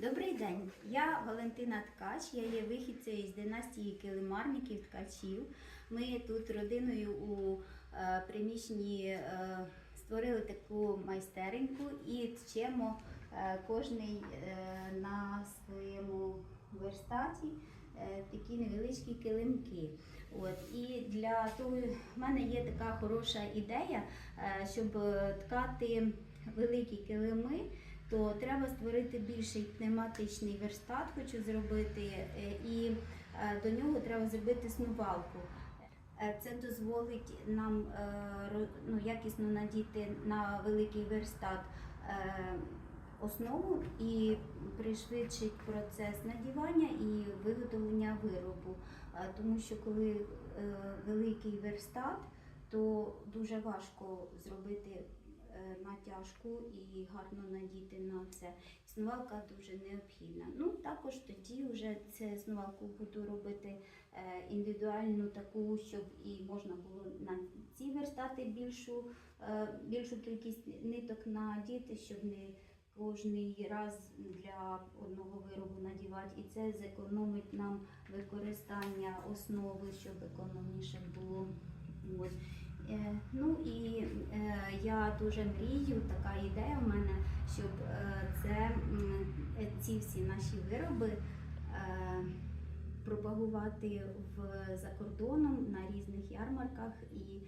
Добрий день, я Валентина Ткач, я є вихідцею із династії килимарників ткачів. Ми тут родиною у е, приміщенні е, створили таку майстеринку і тчемо е, кожний на своєму верстаті такі невеличкі килимки. От, і для того в мене є така хороша ідея, щоб ткати великі килими то треба створити більший пневматичний верстат, хочу зробити, е, і е, до нього треба зробити снувалку. Е, Це дозволить нам ну, якісно надіти на великий верстат основу і пришвидшить процес надівання і виготовлення виробу. Тому що коли великий верстат, то дуже важко зробити е, натяжку і гарно надіти на це. Снувалка дуже необхідна. Ну також тоді вже це снувалку буду робити е, індивідуальну таку, щоб і можна було на ці верстати більшу, е, більшу кількість ниток надіти, щоб не кожний раз для одного виробу надівати. І це зекономить нам використання основи, щоб економніше було. От. Е, Ну і е, я дуже мрію, така ідея в мене, щоб е, це е, ці всі наші вироби е, пропагувати в, за кордоном на різних ярмарках, і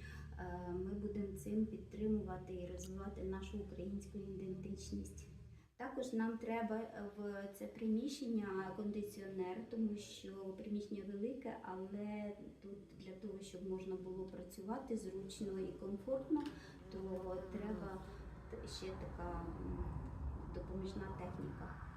ми будемо цим підтримувати і розвивати нашу українську ідентичність. Також нам треба в це приміщення кондиціонер, тому що приміщення велике, але тут для того, щоб можна було працювати зручно і комфортно, то треба ще така допоміжна техніка.